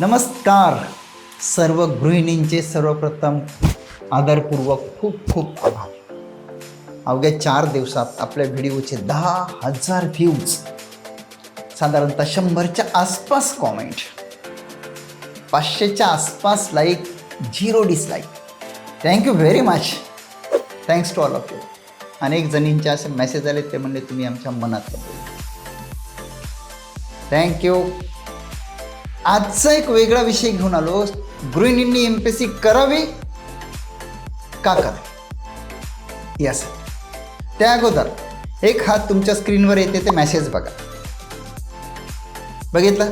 नमस्कार. सर्व गृहिणींचे सर्वप्रथम आदरपूर्वक खूप खूप आभार. अवघ्या चार दिवसात आपल्या व्हिडिओचे दहा हजार व्ह्यूज साधारणतः शंभरच्या आसपास कॉमेंट पाचशेच्या आसपास like zero dislike thank you very much thanks to all of you अनेक जणींचे असे मेसेज आले ते म्हणले तुम्ही आमच्या मनात थँक्यू आजचा एक वेगळा विषय घेऊन आलो. गृहिणींनी एम पी एस सी करावी का करावी? यस त्या अगोदर एक हात तुमच्या स्क्रीनवर येते ते मॅसेज बघा. बघितलं?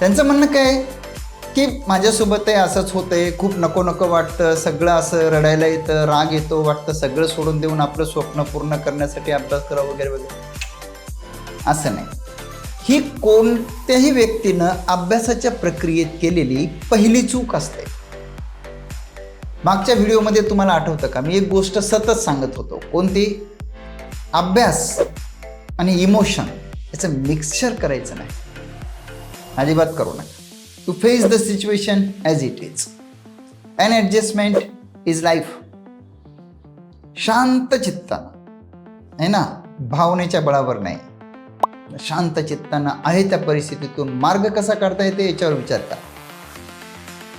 त्यांचं म्हणणं काय आहे? की माझ्यासोबत आहे असंच होतंय. खूप नको नको वाटतं. सगळं असं रडायला येतं राग येतो वाटतं सगळं सोडून देऊन आपलं स्वप्न पूर्ण करण्यासाठी अभ्यास करा वगैरे वगैरे. असं नाही. ही कोणत्याही व्यक्तीनं अभ्यासाच्या प्रक्रियेत केलेली पहिली चूक असते. मागच्या व्हिडिओमध्ये तुम्हाला आठवतं का? मी एक गोष्ट सतत सांगत होतो. कोणती? अभ्यास आणि इमोशन याचं मिक्सचर करायचं नाही. अजिबात करू नका. To face the situation as it is an adjustment is life शांत चित्तानं. आहे ना? भावनेच्या बळावर नाही. शांत चित्तानं आहे त्या परिस्थितीतून मार्ग कसा काढता येते याच्यावर विचार करा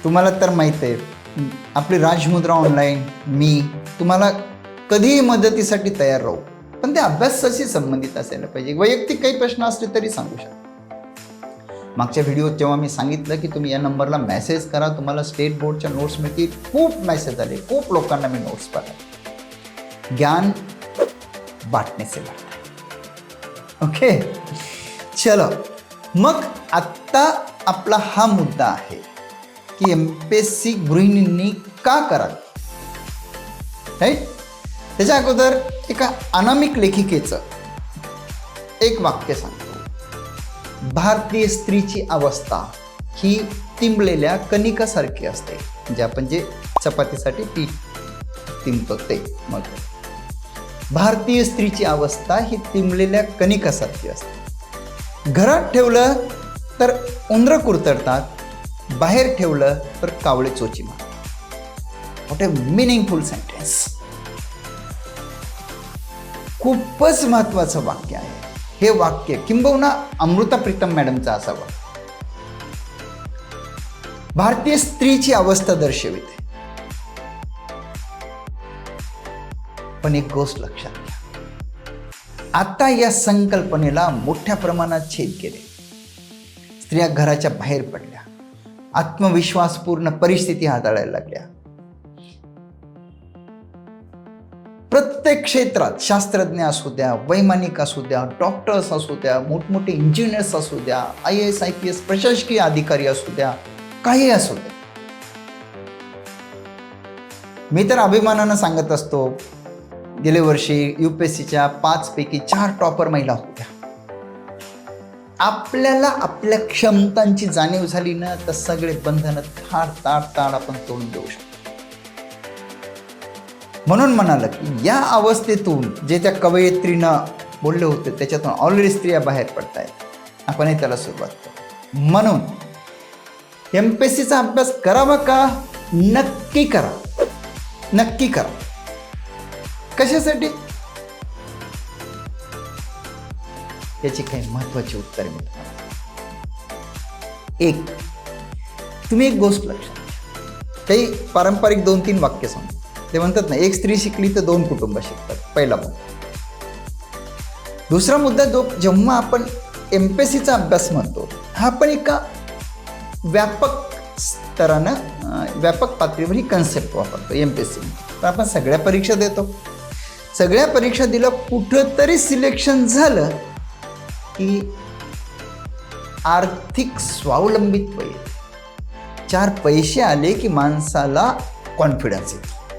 तुम्हाला तर माहीत आहे आपली राजमुद्रा ऑनलाईन मी तुम्हाला कधीही मदतीसाठी तयार राहू पण ते अभ्यासाशी संबंधित असायला पाहिजे. वैयक्तिक काही प्रश्न असले तरी सांगू शकता. मागच्या व्हिडिओत जेव्हा मी सांगितलं की तुम्ही या नंबरला मेसेज करा तुम्हाला स्टेट बोर्डच्या नोट्स मिळतील. खूप मेसेज आले खूप लोकांना मी नोट्स पाठवले. ज्ञान बांटणे से ओके चलो. मग आत्ता आपला हा मुद्दा आहे की एम पी एस सी गृहिणींनी का करावी? राईट त्याच्या अगोदर एका अनामिक लेखिकेचं एक वाक्य सांगतो. भारतीय स्त्रीची अवस्था ही तिंबलेल्या कणिकासारखी असते म्हणजे आपण जे चपातीसाठी पीठ तिंबतो. ते मग भारतीय स्त्रीची अवस्था ही तिंबलेल्या कणिकासारखी असते. घरात ठेवलं तर उंदरं कुरतडतात बाहेर ठेवलं तर कावळे चोची मारतात. वॉट मिनिंगफुल सेंटेन्स खूपच महत्वाचं वाक्य आहे. हे वाक्य किंबहुना अमृता प्रीतम मॅडमचं असावं. भारतीय स्त्रीची अवस्था दर्शविते. पण एक गोष्ट लक्षात घ्या. आता या संकल्पनेला मोठ्या प्रमाणात छेद केले. स्त्रिया घराच्या बाहेर पडल्या. आत्मविश्वासपूर्ण परिस्थिती हाताळायला लागल्या. प्रत्येक क्षेत्रात शास्त्रज्ञ असू द्या वैमानिक असू द्या डॉक्टर्स असू द्या मोठमोठे इंजिनियर्स असू द्या I S I P S प्रशासकीय अधिकारी असू द्या काही असू द्या. मी तर अभिमानानं सांगत असतो गेल्या वर्षी यू पी एस सीच्या पाचपैकी चार टॉपर महिला होत्या. आपल्याला आपल्या क्षमतांची जाणीव झाली ना तर सगळे बंधनं थाड ताड ताड आपण तोडून देऊ शकतो. म्हणून म्हणाल की या अवस्थेतून जे त्या कवयित्रीनं बोलले होते त्याच्यातून ऑलरेडी स्त्रिया बाहेर पडत आहेत आपणही त्याला सुरुवात करू. म्हणून एम पी एस सीचा अभ्यास करावा का? नक्की करा. नक्की करा. कशासाठी? याची काही महत्वाची उत्तरे मी तुम्हाला एक तुम्ही एक गोष्ट लक्षात काही पारंपरिक दोन तीन वाक्य सांग ते म्हणतात ना एक स्त्री शिकली तर दोन कुटुंब शिकतात. पहिला मुद्दा. दुसरा मुद्दा जो जेव्हा आपण एम पी एस सीचा अभ्यास म्हणतो हा पण एका व्यापक स्तरानं व्यापक पातळीवर ही कन्सेप्ट वापरतो एम पी एस सी पण आपण सगळ्या परीक्षा देतो. सगळ्या परीक्षा दिलं कुठंतरी सिलेक्शन झालं की आर्थिक स्वावलंबित्व होईल. चार पैसे आले की माणसाला कॉन्फिडन्स येतो.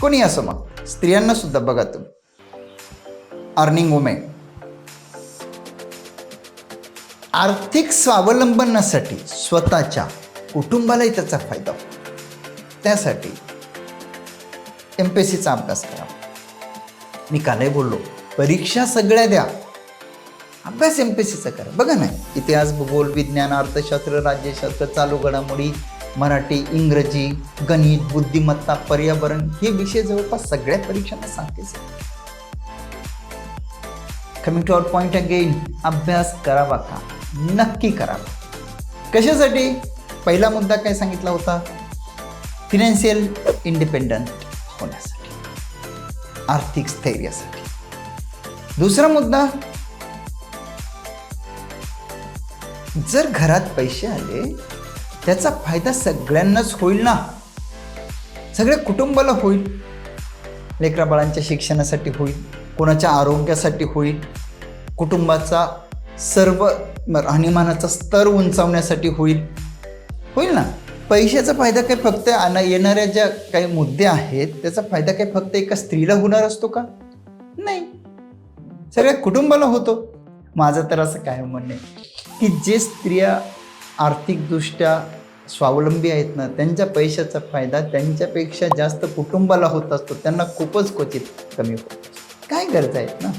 कोणी असं मग? स्त्रियांना सुद्धा बघा तुम्ही. अर्निंग वुमेन आर्थिक स्वावलंबनासाठी स्वतःच्या कुटुंबालाही त्याचा फायदा होतो. त्यासाठी एम पी एस सीचा अभ्यास करावा मी कालही बोललो? परीक्षा सगळ्या द्या. अभ्यास एम पी सीचा करा. बघा ना इतिहास भूगोल विज्ञान अर्थशास्त्र राज्यशास्त्र चालू घडामोडी मराठी इंग्रजी गणित बुद्धिमत्ता पर्यावरण हे विषय जवळपास सगळ्या परीक्षांना सांगतेच coming to our point again अभ्यास करावा का? नक्की करावा. कशासाठी? पहिला मुद्दा काय सांगितला होता? फिनान्शियल इंडिपेंडंट होण्यास आर्थिक स्थैर्यासाठी दुसरा मुद्दा जर घरात पैसे आले त्याचा फायदा सगळ्यांनाच होईल ना? सगळ्या कुटुंबाला होईल. लेकरा बाळांच्या शिक्षणासाठी होईल कोणाच्या आरोग्यासाठी होईल. कुटुंबाचा सर्व राहणीमानाचा स्तर उंचावण्यासाठी होईल. होईल ना? पैशाचा फायदा काय फक्त आणा येणाऱ्या ज्या काही मुद्दे आहेत त्याचा फायदा काय फक्त एका स्त्रीला होणार असतो का? नाही. सगळ्या कुटुंबाला होतो. माझं तर असं काय म्हणणं आहे की जे स्त्रिया आर्थिकदृष्ट्या स्वावलंबी आहेत ना त्यांच्या पैशाचा फायदा त्यांच्यापेक्षा जास्त कुटुंबाला होत असतो. त्यांना खूपच क्वचित कमी होतो काय गरज आहेत ना?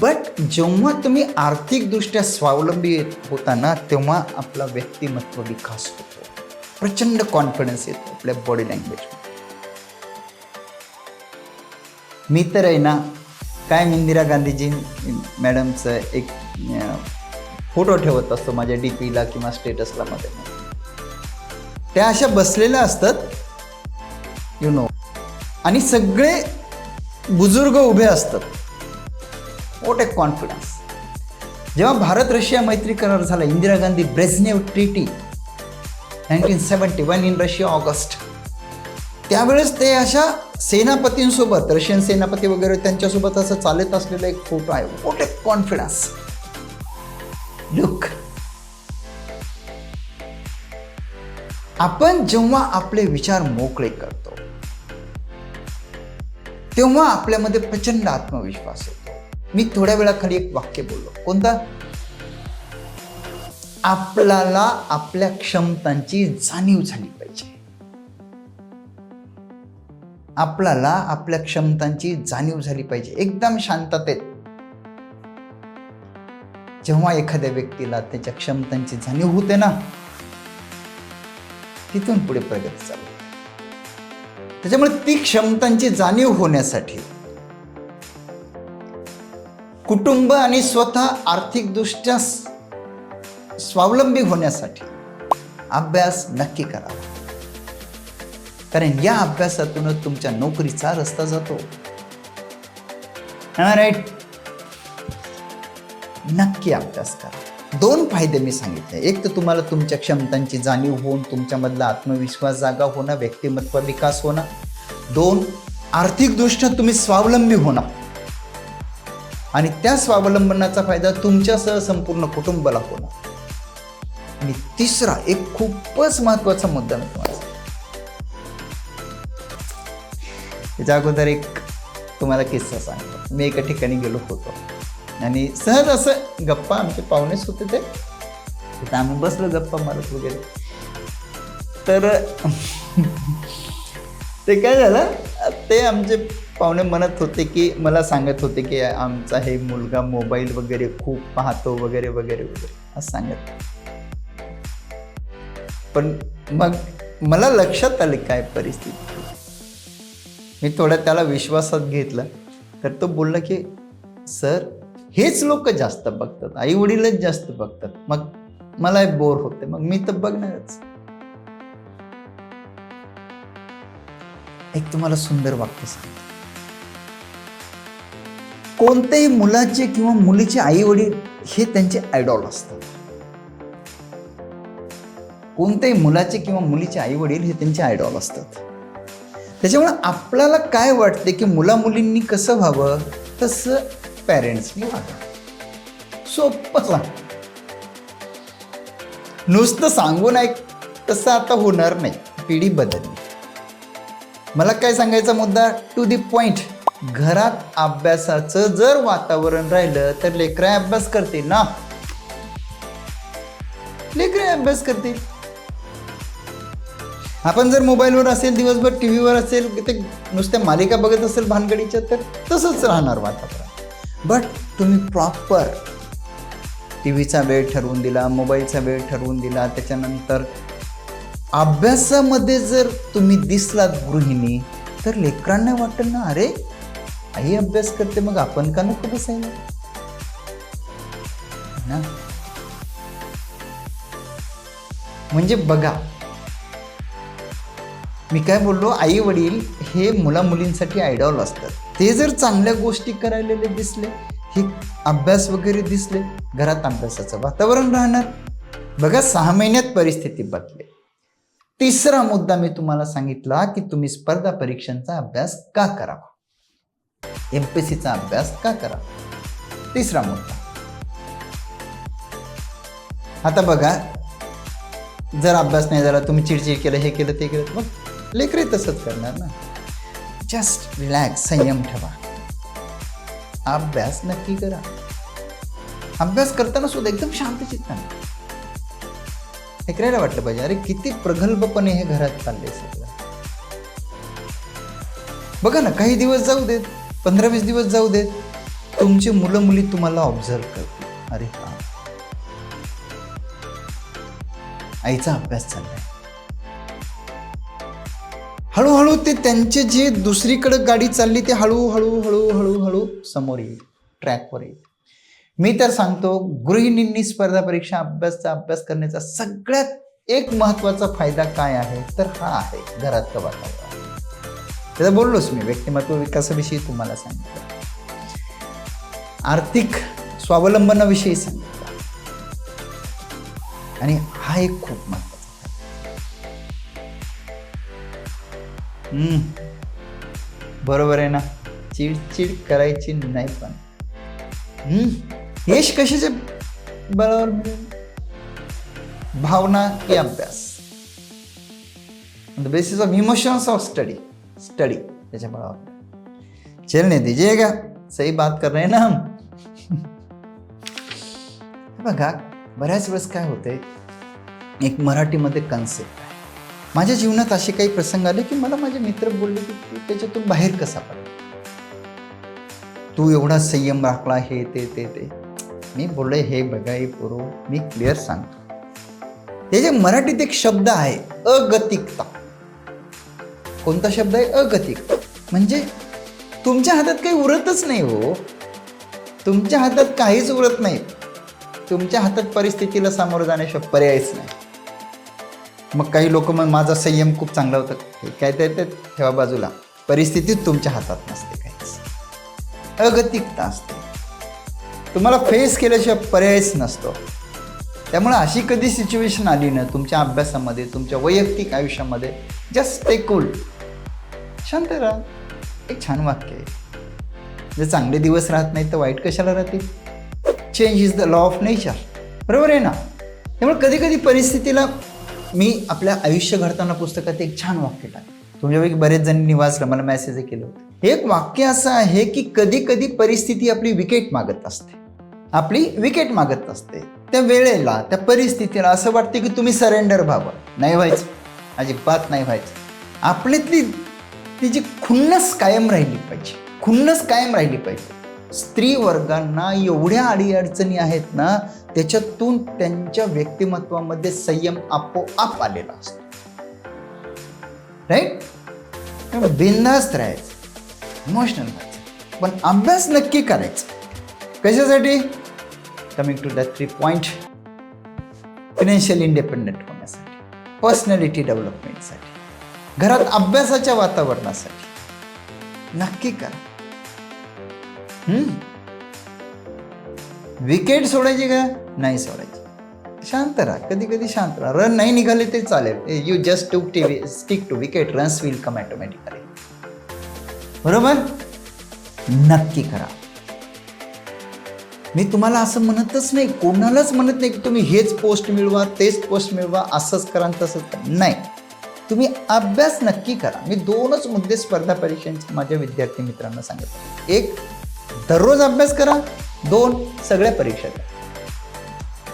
बट जेव्हा तुम्ही आर्थिकदृष्ट्या स्वावलंबी होता ना तेव्हा आपला व्यक्तिमत्व विकास होतो. प्रचंड कॉन्फिडन्स येतो आपल्या बॉडी लँग्वेज मी तर आहे ना काय इंदिरा गांधीजी मॅडमचं एक फोटो ठेवत असतो माझ्या डी पीला किंवा स्टेटसला मध्ये. त्या अशा बसलेल्या असतात यु नो आणि सगळे बुजुर्ग उभे असतात. वॉट ए कॉन्फिडन्स जेव्हा भारत रशिया मैत्री करार झाला Indira Gandhi Brezhnev treaty nineteen seventy one in Russia August त्यावेळेस ते अशा सेनापतींसोबत रशियन सेनापती वगैरे त्यांच्यासोबत असं चालत असलेला एक फोटो आहे. वॉट ए कॉन्फिडन्स लुक आपण जेव्हा आपले विचार मोकळे करतो तेव्हा आपल्यामध्ये प्रचंड आत्मविश्वास येतो. मी थोड्या वेळाखाली एक वाक्य बोललो. कोणता? आपल्याला आपल्या क्षमतांची जाणीव झाली पाहिजे. आपल्याला आपल्या क्षमतांची जाणीव झाली पाहिजे. एकदम शांततेत. जेव्हा एखाद्या व्यक्तीला त्याच्या क्षमतांची जाणीव होते ना तिथून पुढे प्रगती चालू त्याच्यामुळे ती क्षमतांची जाणीव होण्यासाठी कुटुंब आणि स्वतः आर्थिकदृष्ट्या स्वावलंबी होण्यासाठी अभ्यास नक्की करावा कारण या अभ्यासातूनच तुमच्या नोकरीचा रस्ता जातो. राईट नक्की अभ्यास करा. दोन फायदे मी सांगितले. एक तर तुम्हाला तुमच्या क्षमतांची जाणीव होऊन तुमच्यामधला आत्मविश्वास जागा होणं व्यक्तिमत्व विकास होणं. दोन आर्थिकदृष्ट्या तुम्ही स्वावलंबी होणं आणि त्या स्वावलंबनाचा फायदा तुमच्यासह संपूर्ण कुटुंबाला होणं आणि तिसरा एक खूपच महत्त्वाचा मुद्दा मी तुम्हाला त्याच्या अगोदर एक तुम्हाला किस्सा सांगतो. मी एका ठिकाणी गेलो होतो. आणि सहज असं गप्पा आमचे पाहुणेच होते ते. तिथं आम्ही बसलो गप्पा मारत वगैरे. तर ते काय झालं? ते आमचे पाहुणे म्हणत होते की मला सांगत होते की आमचा हे मुलगा मोबाईल वगैरे खूप पाहतो वगैरे वगैरे वगैरे. असं सांगत. पण मग मला लक्षात आले काय परिस्थिती. मी थोडं त्याला विश्वासात घेतलं तर तो बोलला की सर हेच लोक जास्त बघतात आई वडीलच जास्त बघतात. मग मला बोर होते मग मी तर बघणारच. एक तुम्हाला सुंदर वाक्य सांग कोणत्याही मुलाचे किंवा मुलीचे आई वडील हे त्यांचे आयडॉल असतात. कोणत्याही मुलाचे किंवा मुलीचे आई वडील हे त्यांचे आयडॉल असतात. त्याच्यामुळे आपल्याला काय वाटते की मुला मुलींनी कसं व्हावं? तसं पॅरेंट्सनी व्हावं. सोपं सांग. नुसतं सांगून ऐक तसं आता होणार नाही. पिढी बदलली. मला काय सांगायचा मुद्दा? टू दी पॉइंट घरात अभ्यासाचं जर वातावरण राहिलं तर लेकरं अभ्यास करतील ना? लेकरं अभ्यास करतील. आपण जर मोबाईलवर असेल दिवसभर टी व्हीवर असेल ते नुसत्या मालिका बघत असेल भानगडीच्या तर तसंच राहणार वातावरण. बट तुम्ही प्रॉपर टी व्हीचा वेळ ठरवून दिला मोबाईलचा वेळ ठरवून दिला त्याच्यानंतर अभ्यासामध्ये जर तुम्ही दिसलात गृहिणी तर लेकरांना वाटतं ना अरे आई अभ्यास करते मग आपण का नको बसायला? ना? म्हणजे बघा मी काय बोललो आई वडील हे मुला मुलींसाठी आयडॉल असतात. ते जर चांगल्या गोष्टी करायलेले दिसले हे अभ्यास वगैरे दिसले घरात अभ्यासाचं वातावरण राहणार. बघा सहा महिन्यात परिस्थिती बदले तिसरा मुद्दा मी तुम्हाला सांगितला की तुम्ही स्पर्धा परीक्षांचा अभ्यास का करावा? एम पी सीचा अभ्यास का करावा? तिसरा मुद्दा. आता बघा जर अभ्यास नाही झाला तुम्ही चिडचिड केलं हे केलं ते केलं मग? लेकरे तसंच करणार ना. जस्ट रिलॅक्स संयम ठेवा. अभ्यास नक्की करा. अभ्यास करताना सुद्धा एकदम शांत चित्ताने ऐकायला वाटलं पाहिजे अरे किती प्रगल्भपणे हे घरात चालले सगळं. बघा ना काही दिवस जाऊ देत पंधरा वीस दिवस जाऊ देत तुमची मुलं मुली तुम्हाला ऑब्झर्व करतील. अरे हा. आईचा अभ्यास चाललाय. हळूहळू ते त्यांचे जे दुसरीकडे गाडी चालली ते हळूहळू हळूहळू हळू समोर येईल ट्रॅकवर येईल. मी तर सांगतो गृहिणींनी स्पर्धा परीक्षा अभ्यासचा अभ्यास करण्याचा सगळ्यात एक महत्त्वाचा फायदा काय आहे तर हा आहे घरातलं वातावरण. त्याचा बोललोच मी व्यक्तिमत्व विकासाविषयी तुम्हाला सांगितलं. आर्थिक स्वावलंबनाविषयी सांगितलं. आणि हा एक खूप महत्त्वाचा बरोबर आहे ना. चिडचिड करायची नाही पण. हम्म. यश कशाचे बरोबर भावना की अभ्यास? The basis of emotions of study study त्याच्या बळावर. चल नहीं दीजिएगा सही बात कर रहे हैं ना हम? बघा बऱ्याच वेळेस काय होते एक मराठीमध्ये कन्सेप्ट आहे. माझ्या जीवनात असे काही प्रसंग आले की मला माझे मित्र बोलले की तू त्याच्यातून बाहेर कसा पडला? तू एवढा संयम राखला हे ते ते ते. मी बोलले हे बघा हे पोरो मी क्लिअर सांगतो. त्याच्या मराठीत एक शब्द आहे अगतिकता. कोणता शब्द आहे? अगतिक. म्हणजे तुमच्या हातात काही उरतच नाही हो. तुमच्या हातात काहीच उरत नाही. तुमच्या हातात परिस्थितीला सामोरं जाण्याशिवाय पर्यायच नाही. मग काही लोक मग माझा संयम खूप चांगला होता. हे काय ते ठेवा बाजूला. परिस्थितीत तुमच्या हातात नसते काहीच अगतिकता असते. तुम्हाला फेस केल्याशिवाय पर्यायच नसतो. त्यामुळे अशी कधी सिच्युएशन आली ना तुमच्या अभ्यासामध्ये तुमच्या वैयक्तिक आयुष्यामध्ये. जस्ट ते कूल शांत राहा. एक छान वाक्य आहे. जर चांगले दिवस राहत नाही तर वाईट कशाला राहतील? Change is the law of nature बरोबर आहे ना? त्यामुळे कधी कधी परिस्थितीला मी आपल्या आयुष्य घडताना पुस्तकात एक छान वाक्य टाक तुमच्यापैकी बरेच जणांनी वाचलं मला मेसेज केलं एक वाक्य असं आहे की कधी कधी परिस्थिती आपली विकेट मागत असते. आपली विकेट मागत असते. त्या वेळेला त्या परिस्थितीला असं वाटते की तुम्ही सरेंडर व्हावं. नाही व्हायचं. अजिबात नाही व्हायचं. आपल्यातली ती जी खुन्नस कायम राहिली पाहिजे. खुन्नस कायम राहिली पाहिजे. स्त्री वर्गांना एवढ्या अडीअडचणी आहेत ना त्याच्यातून त्यांच्या व्यक्तिमत्वामध्ये संयम आपोआप आलेला असतो. राईट बिंदास्त राहायचं इमोशनल व्हायचं पण अभ्यास नक्की करायचा. कशासाठी? Coming to the three point financial independent होण्यासाठी. पर्सनॅलिटी डेव्हलपमेंटसाठी घरात अभ्यासाच्या वातावरणासाठी. नक्की करा. हम्म. विकेट सोडायची का? नाही सोडायची. शांत राहा. कधी कधी शांत राहा. रन नाही निघाले ते चालेल. You just to tee stick to wicket runs will come automatically बरोबर? नक्की करा. मी तुम्हाला असं म्हणतच नाही. कोणालाच म्हणत नाही की तुम्ही हेच पोस्ट मिळवा तेच पोस्ट मिळवा असंच करा तसंच करा. नाही. तुम्ही अभ्यास नक्की करा. मी दोनच मुद्दे स्पर्धा परीक्षांचे माझ्या विद्यार्थी मित्रांना सांगितले एक दररोज अभ्यास करा. दोन सगळ्या परीक्षा द्या.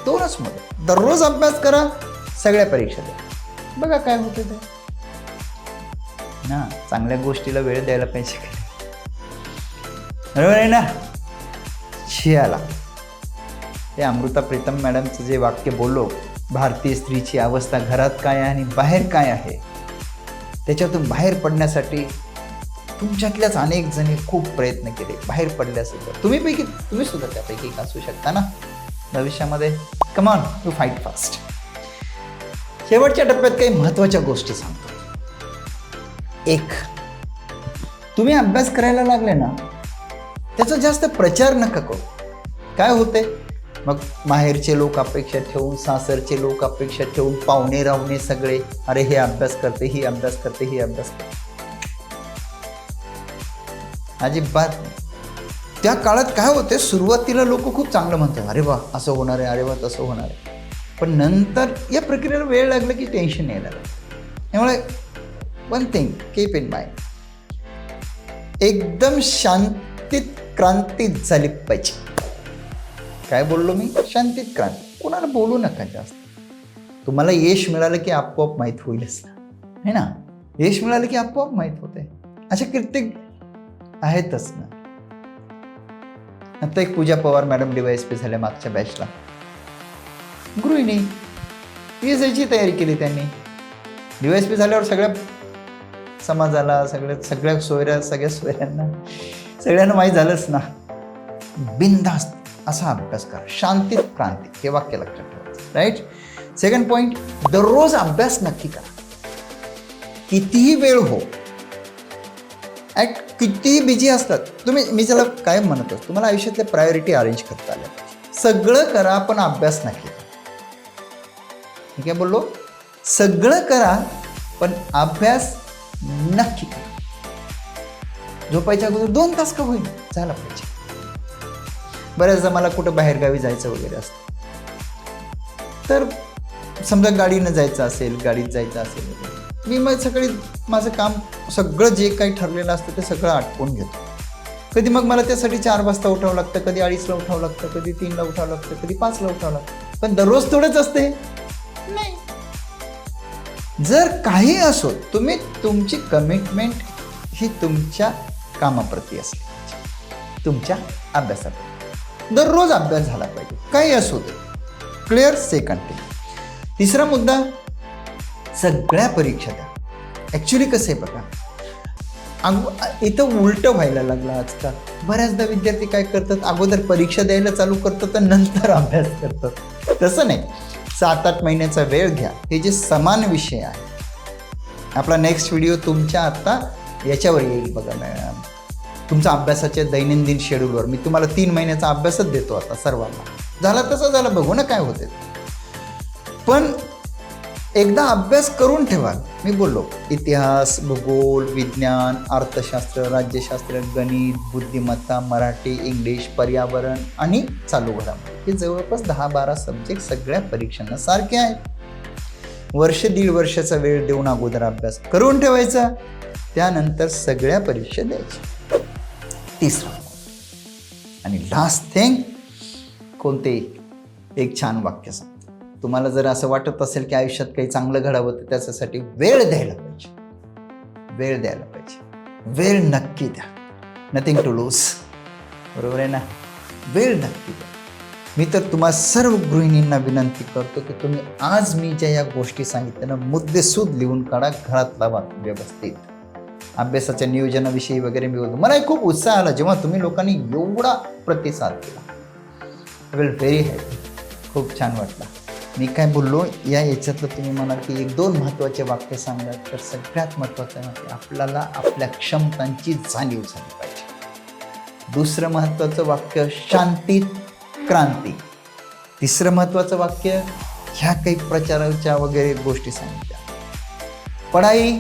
दोनच मुद्दे दररोज अभ्यास करा सगळ्या परीक्षा द्या. बघा काय होते ते. ना चांगल्या गोष्टीला वेळ द्यायला पाहिजे बरोबर आहे ना? शियाला. ते अमृता प्रीतम मॅडमचं जे वाक्य बोललो भारतीय स्त्रीची अवस्था घरात काय आहे आणि बाहेर काय आहे? त्याच्यातून बाहेर पडण्यासाठी तुमच्यातल्याच अनेक जणी खूप प्रयत्न केले बाहेर पडल्यासुद्धा तुम्ही पैकी तुम्ही सुद्धा त्यापैकी एक असू शकता ना? भविष्यामध्ये कमॉन टू फाईट फास्ट शेवटच्या टप्प्यात काही महत्त्वाच्या गोष्टी सांगतो. एक तुम्ही अभ्यास करायला लागले ना त्याचा जास्त प्रचार नका करू. काय होते मग माहेरचे लोक अपेक्षा ठेवून सासरचे लोक अपेक्षा ठेवून पाहुणे राहुणे सगळे अरे हे अभ्यास करते ही अभ्यास करते ही अभ्यास करते. अजिबात नाही. त्या काळात काय होते सुरुवातीला लोक खूप चांगलं म्हणतात अरे वा असं होणार आहे अरे वा तसं होणार आहे. पण नंतर या प्रक्रियेला वेळ लागला की टेन्शन यायला लागलं. त्यामुळे one thing keep in mind एकदम शांतीत क्रांतीत झाली पाहिजे. काय बोललो मी? शांतीत क्रांती. कोणाला बोलू नका जास्त. तुम्हाला यश मिळालं की आपोआप माहीत होईलच है ना? यश मिळालं की आपोआप माहीत होते अशा कित्येक आहेतच ना. आता एक Pooja Pawar madam D Y S P झाल्या मागच्या बॅचला गृहिणी पी एस आयची तयारी केली त्यांनी. डीवायस पी झाल्यावर सगळ्या समाजाला सगळ्या सगळ्या सोयऱ्या सगळ्या सोयऱ्यांना सगळ्यांना माहीत झालंच ना. बिनधास्त असा अभ्यास करा. शांतीत क्रांती. हे वाक्य लक्षात ठेवायचं राईट सेकंड पॉईंट दररोज अभ्यास नक्की करा. कितीही वेळ हो ॲट कितीही बिझी असतात. तुम्ही मी त्याला काय म्हणत असतो. तुम्हाला आयुष्यातल्या प्रायोरिटी अरेंज करता आल्या सगळं करा पण अभ्यास नाही ठीक मी काय बोललो? सगळं करा पण अभ्यास नक्की करा. झोपायच्या अगोदर दोन तास का होईल झाला पाहिजे. बऱ्याचदा मला कुठं बाहेरगावी जायचं वगैरे असतं. तर समजा गाडीनं जायचं असेल गाडीत जायचं असेल वगैरे मी मग सकाळी माझं काम सगळं जे काही ठरलेलं असतं ते सगळं आटपून घेतो. कधी मग मला त्यासाठी चार वाजता उठावं लागतं कधी अडीचला उठावं लागतं कधी तीनला उठावं लागतं कधी पाचला उठावं लागतं. पण दररोज थोडंच असते. नाही. जर काही असो तुम्ही तुमची कमिटमेंट ही तुमच्या कामाप्रती असली पाहिजे. तुमच्या अभ्यासाप्रती. दररोज अभ्यास झाला पाहिजे. काही असो ते. क्लिअर सेकंड तिसरा मुद्दा सगळ्या परीक्षा द्या. ॲक्च्युली कसं आहे बघा अग इथं उलटं व्हायला लागलं आजकाल. बऱ्याचदा विद्यार्थी काय करतात अगोदर परीक्षा द्यायला चालू करतात आणि नंतर अभ्यास करतात. तसं नाही. सात आठ महिन्याचा वेळ घ्या. हे जे समान विषय आहे. आपला नेक्स्ट व्हिडिओ तुमच्या आता याच्यावर येईल बघा मॅडम. तुमचा अभ्यासाच्या दैनंदिन शेड्यूलवर मी तुम्हाला तीन महिन्याचा अभ्यासच देतो आता सर्वांना. झाला तसं झालं बघू ना काय होते पण एकदा अभ्यास करून ठेवा मी बोललो इतिहास भूगोल विज्ञान अर्थशास्त्र राज्यशास्त्र गणित बुद्धिमत्ता मराठी इंग्लिश पर्यावरण आणि चालू घडामोडी हे जवळपास दहा बारा सब्जेक्ट सगळ्या परीक्षांना सारखे आहेत. वर्ष दीड वर्षाचा वेळ देऊन अगोदर अभ्यास करून ठेवायचा. त्यानंतर सगळ्या परीक्षा द्यायच्या. तिसरा. आणि लास्ट थिंग कोणते एक छान वाक्य सांग. तुम्हाला जर असं वाटत असेल की आयुष्यात काही चांगलं घडावं तर त्याच्यासाठी वेळ द्यायला पाहिजे. वेळ द्यायला पाहिजे. वेळ नक्की द्या. नथिंग टू लूज बरोबर आहे ना? वेळ नक्की द्या. मी तर तुम्हा सर्व गृहिणींना विनंती करतो की तुम्ही आज मी ज्या या गोष्टी सांगितल्या ना मुद्देसूद लिहून काढा घरात लावा व्यवस्थित. अभ्यासाच्या नियोजनाविषयी वगैरे मी बोलतो. मला खूप उत्साह आला जेव्हा तुम्ही लोकांनी एवढा प्रतिसाद दिला. विल व्हेरी हॅपी खूप छान वाटला. मी काय बोललो या याच्यातलं तुम्ही म्हणाल की एक दोन महत्त्वाचे वाक्य सांगा तर सगळ्यात महत्त्वाचं म्हणजे आपल्याला आपल्या क्षमतांची जाणीव झाली पाहिजे. दुसरं महत्त्वाचं वाक्य शांतीत क्रांती. तिसरं महत्त्वाचं वाक्य ह्या काही प्रचाराच्या वगैरे गोष्टी सांगितल्या. पढाई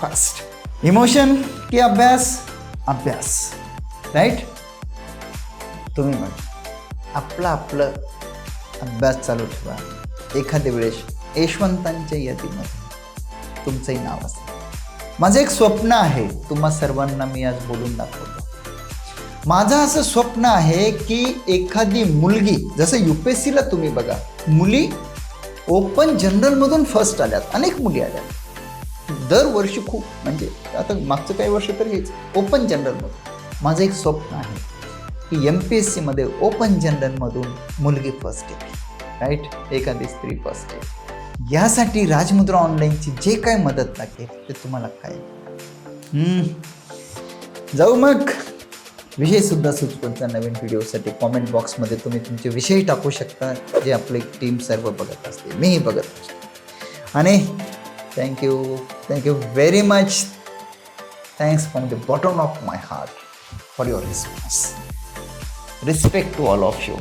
फास्ट इमोशन की अभ्यास अभ्यास. राईट तुम्ही म्हणा आपलं आपलं अभ्यास चालू ठेवा. एखाद्या वेळेस यशवंतांच्या यादीमध्ये तुमचंही नाव असेल. माझं एक स्वप्न आहे तुम्हा सर्वांना मी आज बोलून दाखवतो. माझं असं स्वप्न आहे की एखादी मुलगी जसं यू पी एस सीला तुम्ही बघा मुली ओपन जनरलमधून फर्स्ट आल्यात अनेक मुली आल्यात. दरवर्षी खूप म्हणजे आता मागचं काही वर्ष तर हेच ओपन जनरलमधून. माझं एक स्वप्न आहे की एम पी एस सीमध्ये ओपन जनरलमधून मुलगी फर्स्ट येते राईट एखादी स्त्री फर्स्ट येते. यासाठी राजमुद्रा ऑनलाईनची जे काय मदत लागेल ते तुम्हाला काय जाऊ मग. विषयसुद्धा सुचवणचा नवीन व्हिडिओसाठी कॉमेंट बॉक्समध्ये तुम्ही तुमचे विषय टाकू शकता जे आपली टीम सर्व बघत असते मीही बघत असतो. आणि thank you thank you very much thanks from the bottom of my heart for your response respect to all of you